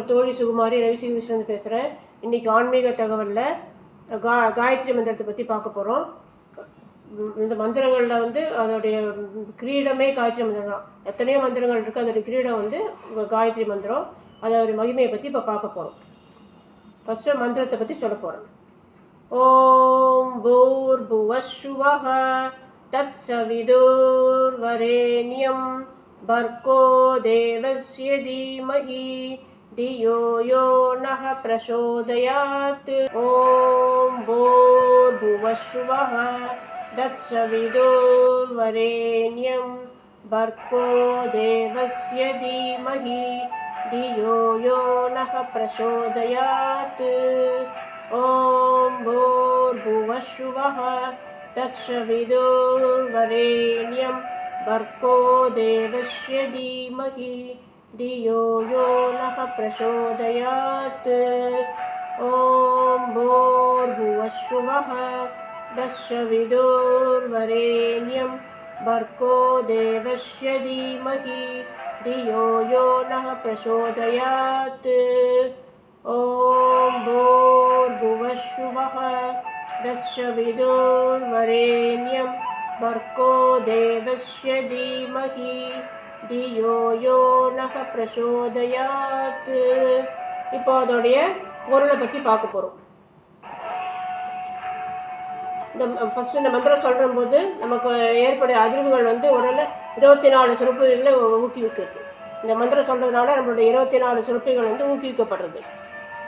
உங்கள் தோழி சுகுமாரி ரவிசிங் விஸ்வந்து பேசுகிறேன் இன்றைக்கி ஆன்மீக தகவலில் கா காயத்ரி மந்திரத்தை பற்றி பார்க்க போகிறோம் இந்த மந்திரங்களில் வந்து அதோடைய கிரீடமே காயத்ரி மந்திரம் தான். எத்தனையோ மந்திரங்கள் இருக்குது அதோடைய கிரீடம் வந்து காயத்ரி மந்திரம். அதோடைய மகிமையை பற்றி இப்போ பார்க்க போகிறோம் ஃபஸ்ட்டு மந்திரத்தை பற்றி சொல்ல போகிறேன் ஓம் பூர் புவஸ்வக தத் சவிதூர்வரேண்யம். பர்கோ தேவசிய தீமகி धियो यो नः प्रचोदयात्। ॐ भूर्भुवस्सुवः तत्सविदुर्वरेण्यं भर्गो देवस्य धीमहि धियो यो नः प्रचोदयात्। ॐ भूर्भुवस्सुवः तत्सविदुर्वरेण्यं भर्गो देवस्य धीमहि धियो यो नः प्रचोदयात्। ॐ भूर्भुवस्सुवः दशविदुर्वरेण्यं भर्गो देवस्य धीमहि। धियो यो नः प्रचोदयात्। ॐ भूर्भुवस्सुवः दशविदुर्वरेण्यं भर्गो देवस्य धीमहि தியோ யோ நக பிரசோதயாத்து இப்போ அதோடைய பொருளை பற்றி பார்க்க போகிறோம் இந்த ஃபஸ்ட்டு இந்த மந்திரம் சொல்கிற போது நமக்கு ஏற்படைய அதிர்வுகள் வந்து உடலில் இருபத்தி நாலு சுரப்பிகளை ஊக்குவிக்கிறது இந்த மந்திரம் சொல்கிறதுனால நம்மளுடைய இருபத்தி நாலு சுரப்பிகள் வந்து ஊக்குவிக்கப்படுறது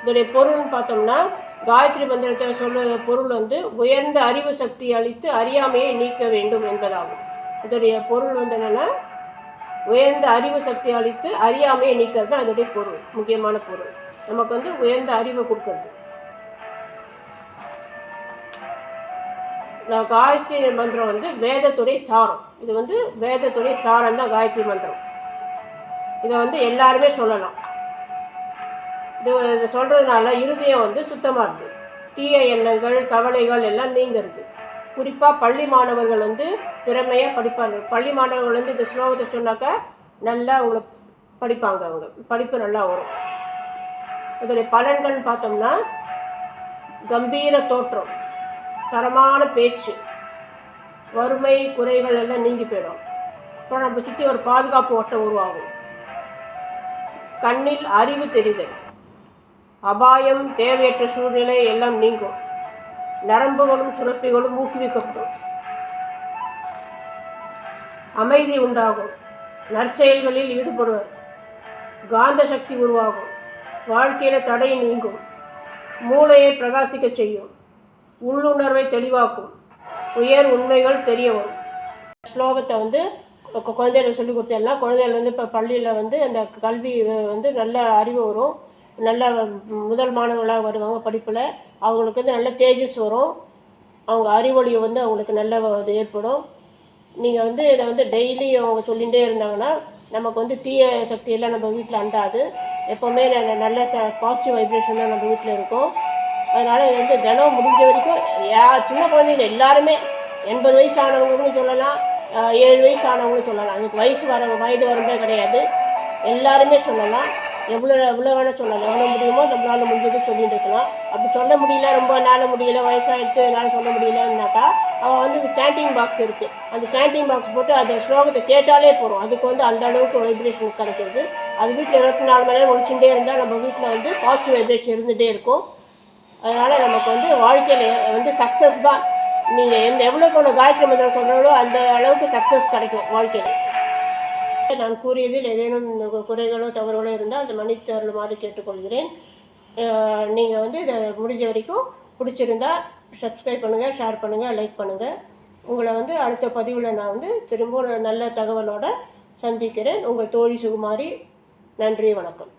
இதோடைய பொருள்னு பார்த்தோம்னா காயத்ரி மந்திரத்தை சொல்கிற பொருள் வந்து உயர்ந்த அறிவு சக்தி அளித்து அறியாமையை நீக்க வேண்டும் என்பதாகும். இதோடைய பொருள் வந்து என்னென்னா உயர்ந்த அறிவு சக்தி அளித்து அறியாமையை நீக்கிறது தான் அதனுடைய பொருள் முக்கியமான பொருள். நமக்கு வந்து உயர்ந்த அறிவை கொடுக்கறது. நான் காயத்ரி மந்திரம் வந்து வேதத்துடைய சாரம். இது வந்து வேதத்துடைய சாரம் தான் காயத்ரி மந்திரம். இதை வந்து எல்லாருமே சொல்லலாம். இது சொல்கிறதுனால இருதயம் வந்து சுத்தமாக இருக்குது தீய எண்ணங்கள் கவலைகள் எல்லாம் நீங்கிறது குறிப்பாக பள்ளி மாணவர்கள் வந்து திறமையாக படிப்பாங்க. பள்ளி மாணவர்கள் வந்து இந்த ஸ்லோகத்தை சொன்னாக்கா நல்லா அவங்கள படிப்பாங்க அவங்க. படிப்பு நல்லா வரும். இதோடைய பலன்கள்னு பார்த்தோம்னா கம்பீர தோற்றம் தரமான பேச்சு வறுமை குறைகள் எல்லாம் நீங்கி போயிடும். அப்புறம் நம்ம சுற்றி ஒரு பாதுகாப்பு ஓட்டம் உருவாகும். கண்ணில் அறிவு தெரிதல் அபாயம் தேவையற்ற சூழ்நிலை எல்லாம் நீங்கும். நரம்புகளும் சுரப்பிகளும் ஊக்குவிக்கப்படும். அமைதி உண்டாகும். நற்செயல்களில் ஈடுபடுவர். காந்த சக்தி உருவாகும். வாழ்க்கையில் தடை நீங்கும். மூளையை பிரகாசிக்க செய்யும். உள்ளுணர்வை தெளிவாக்கும். உயர் உண்மைகள் தெரிய வரும் ஸ்லோகத்தை வந்து குழந்தைகளுக்கு சொல்லி கொடுத்தேன்னா குழந்தைகள் வந்து இப்போ பள்ளியில் வந்து அந்த கல்வி வந்து நல்ல அறிவு வரும். நல்ல முதல் மாணவர்களாக வருவாங்க படிப்பில். அவங்களுக்கு வந்து நல்ல தேஜஸ் வரும். அவங்க அறிவொளி வந்து அவங்களுக்கு நல்ல இது ஏற்படும். நீங்கள் வந்து இதை வந்து டெய்லி அவங்க சொல்லிகிட்டே இருந்தாங்கன்னா நமக்கு வந்து தீய சக்தியெல்லாம் நம்ம வீட்டில் அண்டாது. எப்போவுமே நல்ல ச பாசிட்டிவ் வைப்ரேஷன் தான் நம்ம வீட்டில் இருக்கும். அதனால் இது வந்து தினம் முடிஞ்ச வரைக்கும் யா சின்ன குழந்தைங்க எல்லாருமே எண்பது வயசு ஆனவங்களுக்கும் சொல்லலாம் ஏழு வயசு ஆனவங்களும் சொல்லலாம். அதுக்கு வயசு வர வயது வரம்பே கிடையாது. எல்லாருமே சொல்லலாம். எவ்வளோ எவ்வளோ வேணால் சொல்லலாம். எவ்வளோ முடியுமோ நம்மளால் முடிஞ்சது சொல்லிட்டு இருக்கலாம். அப்படி சொல்ல முடியல ரொம்ப நாள் முடியல வயசாகிடுச்சு என்னால் சொல்ல முடியலன்னாக்கா அவன் வந்து இந்த சாண்டிங் பாக்ஸ் இருக்குது அந்த சாண்டிங் பாக்ஸ் போட்டு அந்த ஸ்லோகத்தை கேட்டாலே போகிறோம் அதுக்கு வந்து அந்த அளவுக்கு வைப்ரேஷன் கிடைக்கிறது. அது வீட்டில் இருபத்தி நாலு மணி நேரம் ஒழிச்சுட்டே இருந்தால் நம்ம வீட்டில் வந்து பாசிட்டிவ் வைப்ரேஷன் இருந்துகிட்டே இருக்கும். அதனால் நமக்கு வந்து வாழ்க்கையில் வந்து சக்ஸஸ் தான். நீங்கள் எந்த எவ்வளோக்கு எவ்வளோ காயத்ரி மந்திரம் சொல்கிறாலோ அந்த அளவுக்கு சக்ஸஸ் கிடைக்கும் வாழ்க்கையில். நான் கூறியதில் ஏதேனும் குறைகளோ தவறுகளோ இருந்தால் அதை மன்னித்தருளுமாறு கேட்டுக்கொள்கிறேன். நீங்கள் வந்து இதை முடிஞ்ச வரைக்கும் பிடிச்சிருந்தா சப்ஸ்கிரைப் பண்ணுங்கள் ஷேர் பண்ணுங்கள் லைக் பண்ணுங்கள் உங்களை வந்து அடுத்த பதிவில் நான் வந்து திரும்ப நல்ல தகவலோடு சந்திக்கிறேன். உங்கள் தோழி சுகுமாரி நன்றி வணக்கம்.